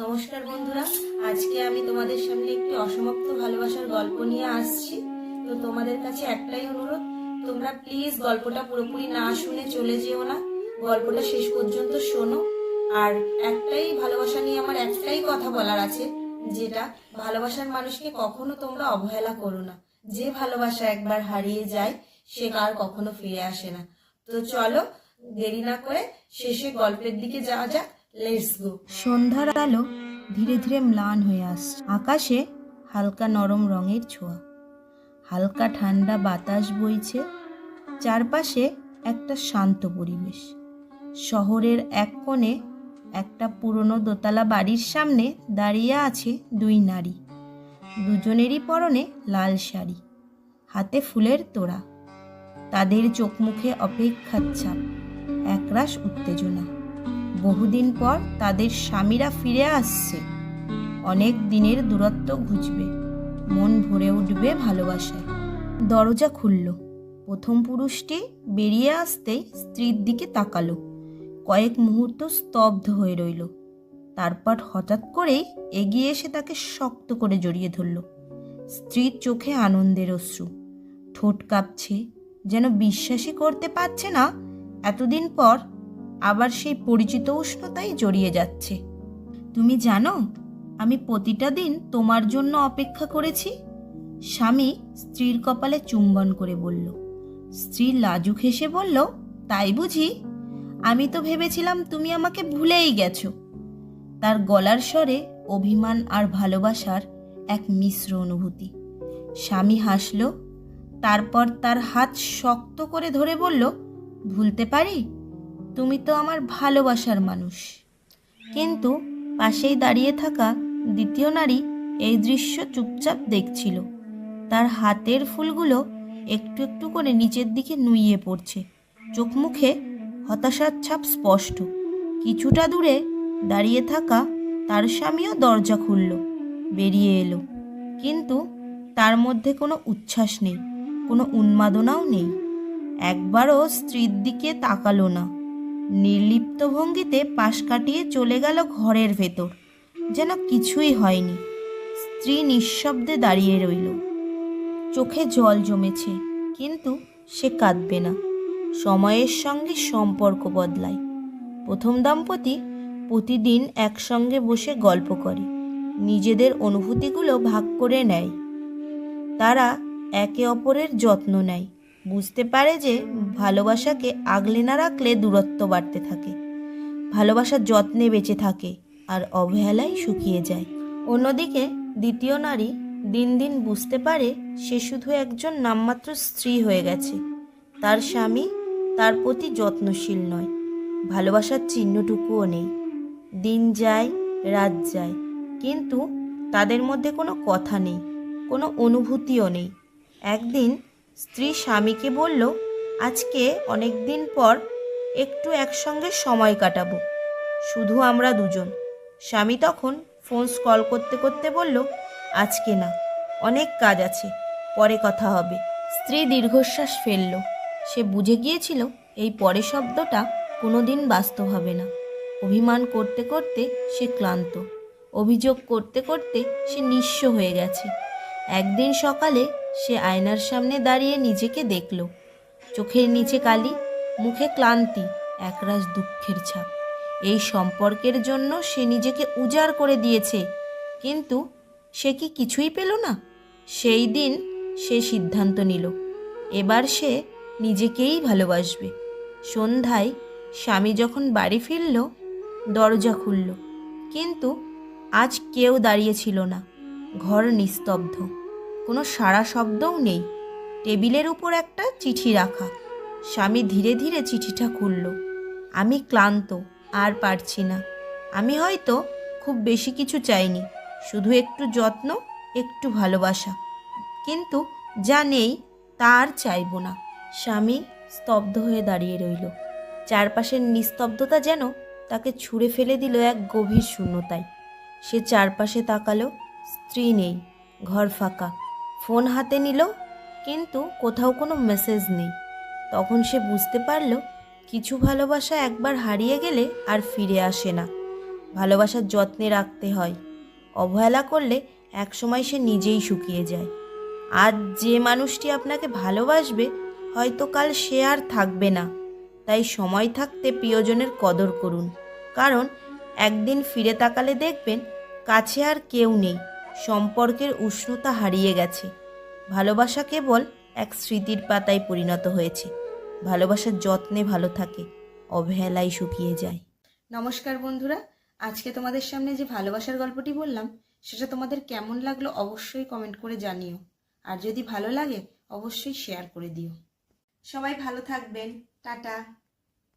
নমস্কার বন্ধুরা। আজকে আমি তোমাদের সামনে একটি অসমাপ্ত ভালোবাসার গল্প নিয়ে আসছি। তো তোমাদের কাছে একটাই অনুরোধ, তোমরা প্লিজ গল্পটা পুরোপুরি না শুনে চলে যেও না। গল্পটা শেষ পর্যন্ত শোনো। আর একটাই ভালোবাসা নিয়ে আমার একটাই কথা বলার আছে, যেটা ভালোবাসার মানুষকে কখনো তোমরা অবহেলা করো না। যে ভালোবাসা একবার হারিয়ে যায়, সে আর কখনো ফিরে আসে না। তো চলো দেরি না করে শেষে গল্পের দিকে যাওয়া যাক। সন্ধ্যার আলো ধীরে ধীরে ম্লান হয়ে আসছে। আকাশে হালকা নরম রঙের ছোঁয়া। হালকা ঠান্ডা বাতাস বইছে। চারপাশে একটা শান্ত পরিবেশ। শহরের এক কোণে একটা পুরনো দোতলা বাড়ির সামনে দাঁড়িয়ে আছে দুই নারী। দুজনেরই পরনে লাল শাড়ি। হাতে ফুলের তোড়া। তাদের চোখ মুখে অপেক্ষার ছাপ। একরাশ উত্তেজনা। বহুদিন পর তাদের স্বামীরা ফিরে আসছে। অনেক দিনের দূরত্ব ঘুচবে। মন ভরে উঠবে ভালোবাসায়। দরজা খুলল। প্রথম পুরুষটি বেরিয়ে আসতেই স্ত্রীর দিকে তাকালো। কয়েক মুহূর্ত স্তব্ধ হয়ে রইল। তারপর হঠাৎ করেই এগিয়ে এসে তাকে শক্ত করে জড়িয়ে ধরল। স্ত্রীর চোখে আনন্দের অশ্রু। ঠোঁট কাঁপছে। যেন বিশ্বাসই করতে পারছে না, এতদিন পর আবার সেই পরিচিত উষ্ণতাই জড়িয়ে যাচ্ছে। তুমি জানো, আমি প্রতিটা দিন তোমার জন্য অপেক্ষা করেছি? স্বামী স্ত্রীর কপালে চুম্বন করে বলল। স্ত্রী লাজুক হেসে বলল, তাই বুঝি? আমি তো ভেবেছিলাম তুমি আমাকে ভুলেই গেছো। তার গলার স্বরে অভিমান আর ভালোবাসার এক মিশ্র অনুভূতি। স্বামী হাসল, তারপর তার হাত শক্ত করে ধরে বলল, ভুলতে পারি? তুমি তো আমার ভালোবাসার মানুষ। কিন্তু পাশেই দাঁড়িয়ে থাকা দ্বিতীয় নারী এই দৃশ্য চুপচাপ দেখছিল। তার হাতের ফুলগুলো একটু একটু করে নিচের দিকে নুইয়ে পড়ছে। চোখ মুখে হতাশার ছাপ স্পষ্ট। কিছুটা দূরে দাঁড়িয়ে থাকা তার স্বামীও দরজা খুলল, বেরিয়ে এলো। কিন্তু তার মধ্যে কোনো উচ্ছ্বাস নেই, কোনো উন্মাদনাও নেই। একবারও স্ত্রীর দিকে তাকালো না। নির্লিপ্ত ভঙ্গিতে পাশ কাটিয়ে চলে গেল ঘরের ভেতর। যেন কিছুই হয়নি। স্ত্রী নিঃশব্দে দাঁড়িয়ে রইল। চোখে জল জমেছে, কিন্তু সে কাঁদবে না। সময়ের সঙ্গে সম্পর্ক বদলায়। প্রথম দম্পতি প্রতিদিন একসঙ্গে বসে গল্প করে। নিজেদের অনুভূতিগুলো ভাগ করে নেয়। তারা একে অপরের যত্ন নেয়। বুঝতে পারে যে ভালোবাসাকে আগলে না রাখলে দূরত্ব বাড়তে থাকে। ভালোবাসার যত্নে বেঁচে থাকে আর অবহেলায় শুকিয়ে যায়। অন্যদিকে দ্বিতীয় নারী দিন দিন বুঝতে পারে সে শুধু একজন নামমাত্র স্ত্রী হয়ে গেছে। তার স্বামী তার প্রতি যত্নশীল নয়, ভালোবাসার চিহ্নটুকুও নেই। দিন যায়, রাত যায়, কিন্তু তাদের মধ্যে কোনো কথা নেই, কোনো অনুভূতিও নেই। একদিন স্ত্রী স্বামীকে বলল, আজকে অনেক দিন পর একটু একসঙ্গে সময় কাটাবো। শুধু আমরা দুজন। স্বামী তখন ফোন কল করতে করতে বলল, আজকে না, অনেক কাজ আছে, পরে কথা হবে। স্ত্রী দীর্ঘশ্বাস ফেলল। সে বুঝে গিয়েছিল, এই পরে শব্দটা কোনোদিন বাস্তব হবে না। অভিমান করতে করতে সে ক্লান্ত। অভিযোগ করতে করতে সে নিঃস্ব হয়ে গেছে। একদিন সকালে সে আয়নার সামনে দাঁড়িয়ে নিজেকে দেখল। চোখের নিচে কালি, মুখে ক্লান্তি, একরাশ দুঃখের ছাপ। এই সম্পর্কের জন্য সে নিজেকে উজাড় করে দিয়েছে। কিন্তু সে কি কিছুই পেল না? সেই দিন সে সিদ্ধান্ত নিল। এবার সে নিজেকেই ভালোবাসবে। সন্ধ্যায় স্বামী যখন বাড়ি ফিরল, দরজা খুলল। কিন্তু আজ কেউ দাঁড়িয়ে ছিল না। ঘর নিস্তব্ধ। কোনো সারা শব্দও নেই। টেবিলের উপর একটা চিঠি রাখা। স্বামী ধীরে ধীরে চিঠিটা খুলল। আমি ক্লান্ত, আর পারছি না। আমি হয়তো খুব বেশি কিছু চাইনি, শুধু একটু যত্ন, একটু ভালোবাসা। কিন্তু যা নেই, তা আর চাইব না। স্বামী স্তব্ধ হয়ে দাঁড়িয়ে রইল। চারপাশের নিস্তব্ধতা যেন তাকে ছুঁড়ে ফেলে দিল এক গভীর শূন্যতায়। সে চারপাশে তাকালো, স্ত্রী নেই, ঘর ফাঁকা। ফোন হাতে নিল, কিন্তু কোথাও কোনো মেসেজ নেই। তখন সে বুঝতে পারল, কিছু ভালোবাসা একবার হারিয়ে গেলে আর ফিরে আসে না। ভালোবাসার যত্নে রাখতে হয়। অবহেলা করলে একসময় সে নিজেই শুকিয়ে যায়। আজ যে মানুষটি আপনাকে ভালোবাসবে, হয়তো কাল সে আর থাকবে না। তাই সময় থাকতে প্রিয়জনের কদর করুন। কারণ, একদিন ফিরে তাকালে দেখবেন, কাছে আর কেউ নেই। সম্পর্কের উষ্ণতা হারিয়ে গেছে। ভালোবাসা কেবল এক স্মৃতির পাতায় পরিণত হয়েছে। ভালোবাসার যত্নে ভালো থাকে অবহেলায় শুকিয়ে যায়। নমস্কার বন্ধুরা, আজকে তোমাদের সামনে যে ভালোবাসার গল্পটি বললাম, সেটা তোমাদের কেমন লাগল অবশ্যই কমেন্ট করে জানিও। আর যদি ভালো লাগে, অবশ্যই শেয়ার করে দিও। সবাই ভালো থাকবেন। টাটা।